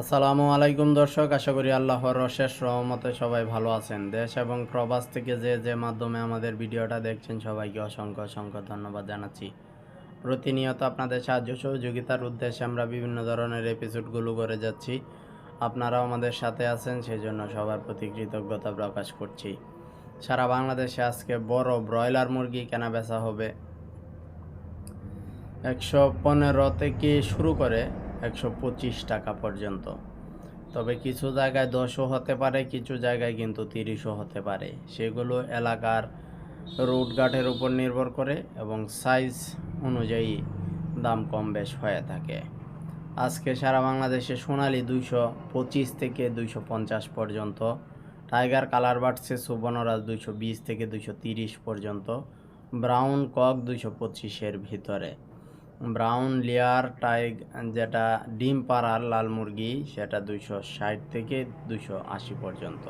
আসসালামু আলাইকুম দর্শক, আশা করি আল্লাহর অশেষ রহমতে সবাই ভালো আছেন। দেশ এবং প্রবাস থেকে যে যে মাধ্যমে আমাদের ভিডিওটা দেখছেন, সবাইকে অসংখ্য অসংখ্য ধন্যবাদ জানাচ্ছি। প্রতিনিয়ত আপনাদের সাহায্য সহযোগিতার উদ্দেশ্যে আমরা বিভিন্ন ধরনের এপিসোডগুলো করে যাচ্ছি। আপনারাও আমাদের সাথে আছেন সেই জন্য সবার প্রতি কৃতজ্ঞতা প্রকাশ করছি। সারা বাংলাদেশে আজকে বড় ব্রয়লার মুরগি কেনা বেচা হবে। একশো পনেরো থেকে শুরু করে একশো পঁচিশ টাকা পর্যন্ত। তবে কিছু জায়গায় দশও হতে পারে, কিছু জায়গায় কিন্তু তিরিশও হতে পারে। সেগুলো এলাকার রুট রুটঘাটের উপর নির্ভর করে এবং সাইজ অনুযায়ী দাম কম বেশ হয়ে থাকে। আজকে সারা বাংলাদেশে সোনালি দুইশো পঁচিশ থেকে দুইশো পঞ্চাশ পর্যন্ত, টাইগার কালার বাড়ছে সুবর্ণরাজ দুইশো বিশ থেকে দুইশো তিরিশ পর্যন্ত, ব্রাউন কক দুইশো পঁচিশের ভিতরে। ব্রাউন লেয়ার টাইগ যেটা ডিম পাড়ার লাল মুরগি, সেটা দুইশো ষাট থেকে দুইশো আশি পর্যন্ত।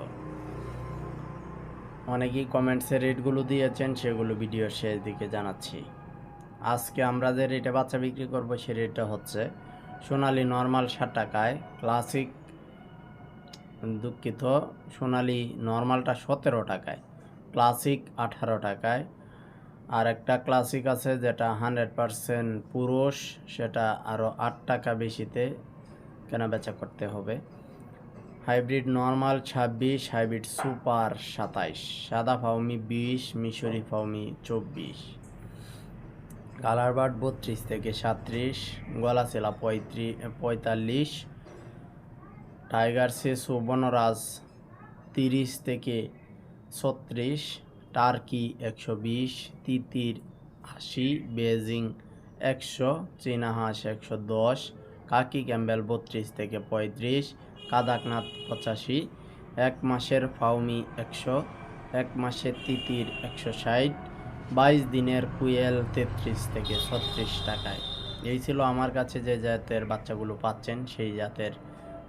অনেকেই কমেন্টসে রেটগুলো দিয়েছেন, সেগুলো ভিডিওর শেষ দিকে জানাচ্ছি। আজকে আমরা যে রেটে বাচ্চা বিক্রি করব, সে রেটটা হচ্ছে সোনালি নর্মাল ষাট টাকায়, ক্লাসিক দুঃখিত, সোনালি নর্মালটা সতেরো টাকায়, ক্লাসিক আঠারো টাকায় আর একটা ক্লাসিক আছে যেটা হান্ড্রেড পারসেন্ট পুরুষ, সেটা আরও আট টাকা বেশিতে কেনা বেচা করতে হবে। হাইব্রিড নর্মাল ছাব্বিশ, হাইব্রিড সুপার সাতাইশ, সাদা ফাউমি বিশ, মিশরি ফাউমি চব্বিশ। কালার বার্ড বত্রিশ থেকে সাত্রিশ গলাচেলা পঁয়ত্রিশ পঁয়তাল্লিশ, টাইগার শিশু বনরাজ তিরিশ থেকে ছত্রিশ টার্কি একশো বিশ, তিতির আশি বেজিং একশো চীনা হাঁস একশো দশ, কাকি ক্যাম্বেল বত্রিশ থেকে পঁয়ত্রিশ, কাদাকনাথ পঁচাশি, এক মাসের ফাউমি একশো, এক মাসের তিতির একশো ষাট, বাইশ দিনের কুয়েল তেত্রিশ থেকে ছত্রিশ টাকায়। এই ছিল আমার কাছে যে জাতের বাচ্চাগুলো পাচ্ছেন, সেই জাতের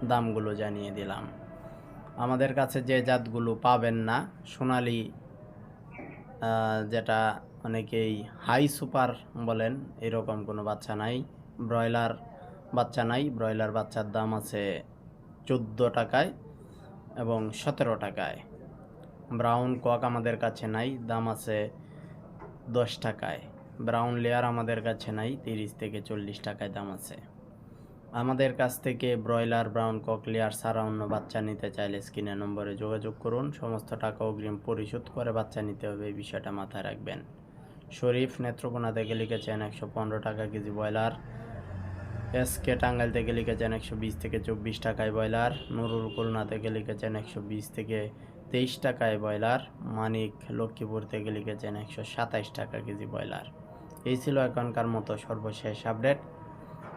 দামগুলো জানিয়ে দিলাম। আমাদের কাছে যে জাতগুলো পাবেন না, সোনালি যেটা অনেকেই হাই সুপার বলেন, এরকম কোনো বাচ্চা নাই। ব্রয়লার বাচ্চা নাই। ব্রয়লার বাচ্চার দাম আছে চোদ্দ টাকায় এবং সতেরো টাকায়। ব্রাউন কক আমাদের কাছে নাই, দাম আছে দশ টাকায়। ব্রাউন লেয়ার আমাদের কাছে নাই, তিরিশ থেকে চল্লিশ টাকায় দাম আছে। আমাদের কাছ থেকে ব্রয়লার, ব্রাউন কক, লেয়ার ছাড়া অন্য বাচ্চা নিতে চাইলে স্ক্রিনের নম্বরে যোগাযোগ করুন। সমস্ত টাকা অগ্রিম পরিশোধ করে বাচ্চা নিতে হবে, এই বিষয়টা মাথায় রাখবেন। শরীফ নেত্রকোনা থেকে লিখেছেন, একশো পনেরো টাকা KG broiler. S K Tangail থেকে লিখেছেন, একশো বিশ থেকে চব্বিশ টাকায় ব্রয়লার। নুরুল খুলনা থেকে লিখেছেন, একশো বিশ থেকে তেইশ টাকায় ব্রয়লার। মানিক লক্ষ্মীপুর থেকে লিখেছেন, একশো সাতাইশ টাকা কেজি ব্রয়লার। এই ছিল এখনকার মতো সর্বশেষ আপডেট।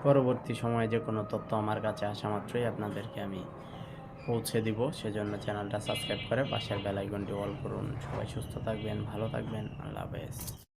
পরবর্তী সময়ে যে কোনো তথ্য আমার কাছে আসা মাত্রই আপনাদেরকে আমি পৌঁছে দিব। সেজন্য চ্যানেলটা সাবস্ক্রাইব করে পাশের বেলাইকনটি অল করুন। সবাই সুস্থ থাকবেন, ভালো থাকবেন। আল্লাহ হাফেজ।